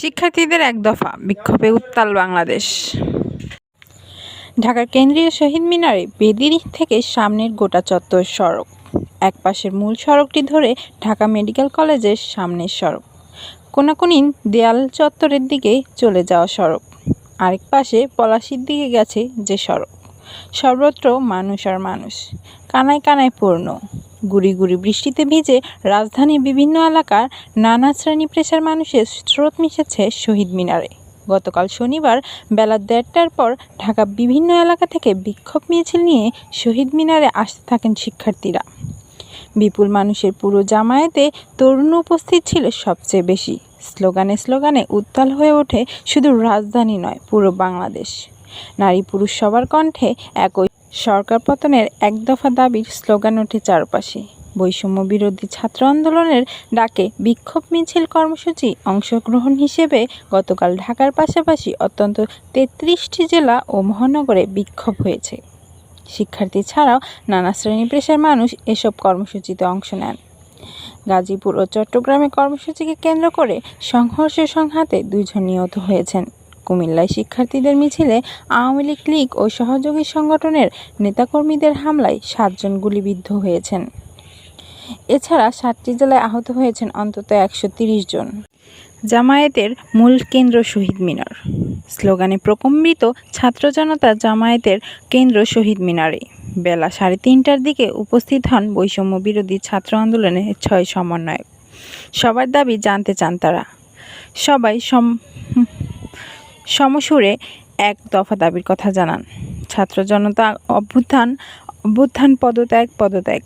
শিক্ষার্থীদের এক দফা বিক্ষোভে উত্তাল বাংলাদেশ। ঢাকার কেন্দ্রীয় শহীদ মিনারে বেদির থেকে সামনের গোটা চত্বর সড়ক, এক পাশের মূল সড়কটি ধরে ঢাকা মেডিকেল কলেজের সামনের সড়ক কোনাকুনি দেয়াল চত্বরের দিকে চলে যাওয়া সড়ক, আরেক পাশে পলাশির দিকে গেছে যে সড়ক। সর্বত্র মানুষ আর মানুষ, কানায় কানায় পূর্ণ। গুড়ি গুড়ি বৃষ্টিতে ভিজে রাজধানীর বিভিন্ন এলাকার নানা শ্রেণি পেশার মানুষের স্রোত মিশেছে শহীদ মিনারে। গতকাল শনিবার বেলা দেড়টার পর ঢাকা বিভিন্ন এলাকা থেকে বিক্ষোভ মিছিল নিয়ে শহীদ মিনারে আসতে থাকেন শিক্ষার্থীরা। বিপুল মানুষের পুরো জামায়াতে তরুণ উপস্থিত ছিল সবচেয়ে বেশি। স্লোগানে স্লোগানে উত্তাল হয়ে ওঠে শুধু রাজধানী নয়, পুরো বাংলাদেশ। নারী পুরুষ সবার কণ্ঠে একই সরকার পতনের এক দফা দাবির স্লোগান ওঠে চারপাশে। বৈষম্য বিরোধী ছাত্র আন্দোলনের ডাকে বিক্ষোভ মিছিল কর্মসূচি অংশগ্রহণ হিসেবে গতকাল ঢাকার পাশাপাশি অত্যন্ত তেত্রিশটি জেলা ও মহানগরে বিক্ষোভ হয়েছে। শিক্ষার্থী ছাড়াও নানা শ্রেণি পেশার মানুষ এসব কর্মসূচিতে অংশ নেন। গাজীপুর ও চট্টগ্রামে কর্মসূচিকে কেন্দ্র করে সংঘর্ষ সংঘাতে দুইজন নিহত হয়েছেন। কুমিল্লায় শিক্ষার্থীদের মিছিলে আওয়ামী লীগ লীগ ও সহযোগী সংগঠনের নেতাকর্মীদের হামলায় সাতজন গুলিবিদ্ধ হয়েছেন। এছাড়া সাতটি জেলায় আহত হয়েছেন অন্তত একশো জন। জামায়াতের মূল কেন্দ্র শহীদ মিনার। স্লোগানে প্রকম্বিত ছাত্র জনতা জামায়াতের কেন্দ্র শহীদ মিনারে। বেলা সাড়ে তিনটার দিকে উপস্থিত হন বৈষম্য বিরোধী ছাত্র আন্দোলনের ছয় সমন্বয়ক। সবার দাবি জানতে চান তারা। সবাই সম সমসুরে এক দফা দাবির কথা জানান। ছাত্র জনতা অভ্যুত্থান অভ্যুত্থান পদত্যাগ পদত্যাগ।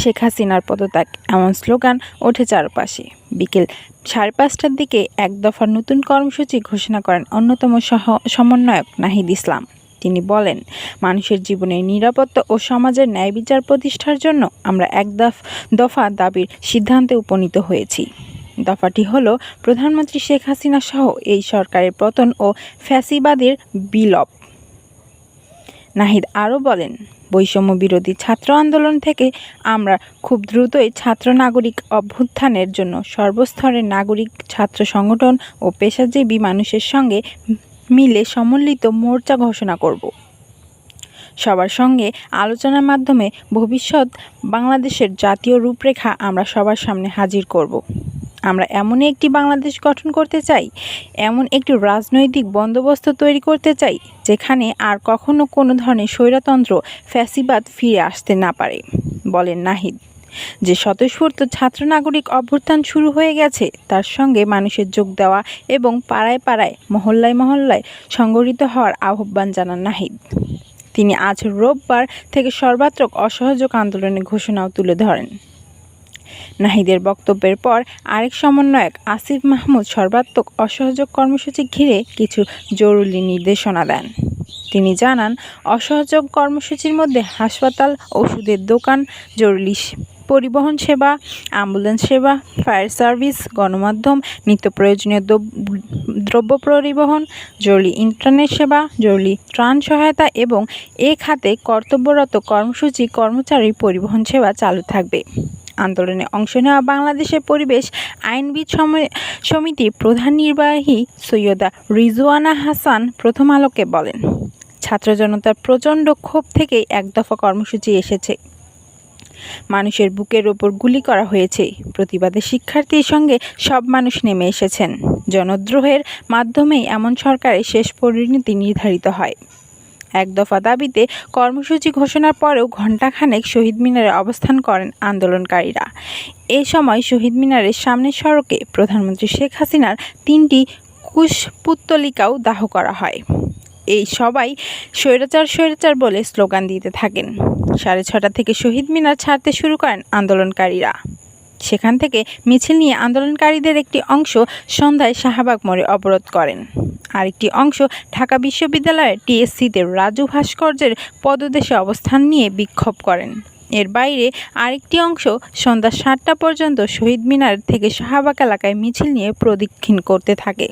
শেখ হাসিনার পদত্যাগ, এমন স্লোগান ওঠে চারপাশে। বিকেল সাড়ে পাঁচটার দিকে এক দফার নতুন কর্মসূচি ঘোষণা করেন অন্যতম সহ সমন্বয়ক নাহিদ ইসলাম। তিনি বলেন, মানুষের জীবনের নিরাপত্তা ও সমাজের ন্যায় বিচার প্রতিষ্ঠার জন্য আমরা এক দফ, দফা দাবির সিদ্ধান্তে উপনীত হয়েছি। দফাটি হলো প্রধানমন্ত্রী শেখ হাসিনা সহ এই সরকারের পতন ও ফ্যাসিবাদের বিলোপ। নাহিদ আরও বলেন, বৈষম্য বিরোধী ছাত্র আন্দোলন থেকে আমরা খুব দ্রুতই ছাত্র নাগরিক অভ্যুত্থানের জন্য সর্বস্তরের নাগরিক ছাত্র সংগঠন ও পেশাজীবী মানুষের সঙ্গে মিলে সমন্বিত মোর্চা ঘোষণা করব। সবার সঙ্গে আলোচনার মাধ্যমে ভবিষ্যৎ বাংলাদেশের জাতীয় রূপরেখা আমরা সবার সামনে হাজির করব। আমরা এমনই একটি বাংলাদেশ গঠন করতে চাই, এমন একটি রাজনৈতিক বন্দোবস্ত তৈরি করতে চাই, যেখানে আর কখনো কোনো ধরনের স্বৈরতন্ত্র, ফ্যাসিবাদ ফিরে আসতে না পারে, বলেন নাহিদ। যে স্বতঃস্ফূর্ত ছাত্র নাগরিক অভ্যুত্থান শুরু হয়ে গেছে, তার সঙ্গে মানুষের যোগ দেওয়া এবং পাড়ায় পাড়ায়, মহল্লায় মহল্লায় সংগঠিত হওয়ার আহ্বান জানান নাহিদ। তিনি আজ রোববার থেকে সর্বাত্মক অসহযোগ আন্দোলনের ঘোষণাও তুলে ধরেন। নাহিদের বক্তব্যের পর আরেক সমন্বয়ক আসিফ মাহমুদ সর্বাত্মক অসহযোগ কর্মসূচি ঘিরে কিছু জরুরি নির্দেশনা দেন। তিনি জানান, অসহযোগ কর্মসূচির মধ্যে হাসপাতাল, ওষুধের দোকান, জরুরি পরিবহন সেবা, অ্যাম্বুলেন্স সেবা, ফায়ার সার্ভিস, গণমাধ্যম, নিত্য প্রয়োজনীয় দ্রব্য পরিবহন, জরুরি ইন্টারনেট সেবা, জরুরি ত্রাণ সহায়তা এবং এ খাতে কর্তব্যরত কর্মসূচি কর্মচারী পরিবহন সেবা চালু থাকবে। আন্দোলনে অংশ নেওয়া বাংলাদেশের পরিবেশ আইনবিদ সমিতির প্রধান নির্বাহী সৈয়দা রিজওয়ানা হাসান প্রথম আলোকে বলেন, ছাত্র জনতার প্রচণ্ড ক্ষোভ থেকেই এক দফা কর্মসূচি এসেছে। মানুষের বুকের ওপর গুলি করা হয়েছে। প্রতিবাদে শিক্ষার্থীর সঙ্গে সব মানুষ নেমে এসেছেন। জনদ্রোহের মাধ্যমেই এমন সরকারের শেষ পরিণতি নির্ধারিত হয়। এক দফা দাবিতে কর্মসূচি ঘোষণার পরেও ঘণ্টাখানেক শহীদ মিনারে অবস্থান করেন আন্দোলনকারীরা। এ সময় শহীদ মিনারের সামনের সড়কে প্রধানমন্ত্রী শেখ হাসিনার তিনটি কুশপুত্তলিকাও দাহ করা হয়। এই সবাই স্বৈরাচার স্বৈরাচার বলে স্লোগান দিতে থাকেন। সাড়ে ছটা থেকে শহীদ মিনার ছাড়তে শুরু করেন আন্দোলনকারীরা। সেখান থেকে মিছিল নিয়ে আন্দোলনকারীদের একটি অংশ সন্ধ্যায় শাহবাগ মোড়ে অবরোধ করেন। আরেকটি অংশ ঢাকা বিশ্ববিদ্যালয়ের টিএসসিতে রাজু ভাস্কর্যের পদদেশে অবস্থান নিয়ে বিক্ষোভ করেন। এর বাইরে আরেকটি অংশ সন্ধ্যা সাতটা পর্যন্ত শহীদ মিনার থেকে শাহবাগ এলাকায় মিছিল নিয়ে প্রদক্ষিণ করতে থাকে।